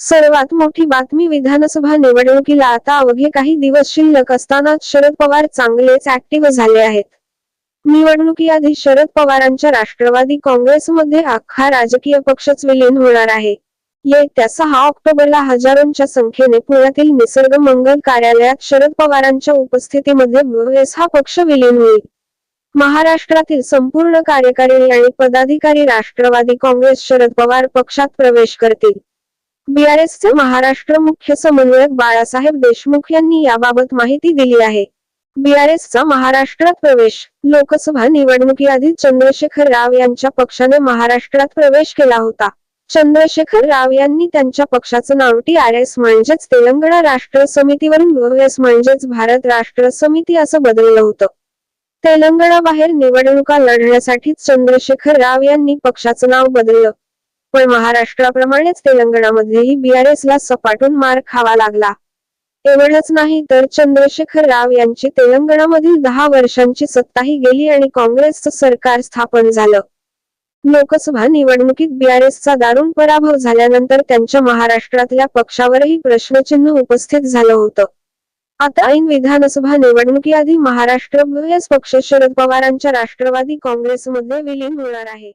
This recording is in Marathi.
सर्वात मोठी बातमी विधानसभा निवडणुकीला आता अवघे काही दिवस शिल्लक असतानाच शरद पवार चांगलेच ऍक्टिव्ह झाले आहेत. निवडणुकीआधी शरद पवारांच्या राष्ट्रवादी काँग्रेसमध्ये अख्खा राजकीय पक्षच विलीन होणार आहे. येत्या सहा ऑक्टोबरला हजारोंच्या संख्येने पुण्यातील निसर्ग मंगल कार्यालयात शरद पवारांच्या उपस्थितीमध्ये हा पक्ष विलीन होईल. महाराष्ट्रातील संपूर्ण कार्यकारिणी आणि पदाधिकारी राष्ट्रवादी काँग्रेस शरद पवार पक्षात प्रवेश करतील. बीआरएसचे महाराष्ट्र मुख्य समन्वयक बाळासाहेब देशमुख यांनी याबाबत माहिती दिली आहे. बीआरएसचा महाराष्ट्रात प्रवेश लोकसभा निवडणुकीआधी चंद्रशेखर राव यांच्या पक्षाने महाराष्ट्रात प्रवेश केला होता. चंद्रशेखर राव यांनी त्यांच्या पक्षाचं नाव टी आर एस म्हणजेच तेलंगणा राष्ट्र समितीवरून VS म्हणजेच भारत राष्ट्र समिती असं बदललं होतं. तेलंगणा बाहेर निवडणुका लढण्यासाठी चंद्रशेखर राव यांनी पक्षाचं नाव बदललं. पण महाराष्ट्राप्रमाणेच तेलंगणामध्येही बीआरएस ला सपाटून मार खावा लागला. एवढंच नाही तर चंद्रशेखर राव यांची तेलंगणामधील दहा वर्षांची सत्ताही गेली आणि काँग्रेसचं सरकार स्थापन झालं. लोकसभा निवडणुकीत बीआरएसचा दारुण पराभव झाल्यानंतर त्यांच्या महाराष्ट्रातल्या पक्षावरही प्रश्नचिन्ह उपस्थित झालं होतं. आता ऐन विधानसभा निवडणुकीआधी महाराष्ट्र पक्ष शरद पवारांच्या राष्ट्रवादी काँग्रेसमध्ये विलीन होणार आहे.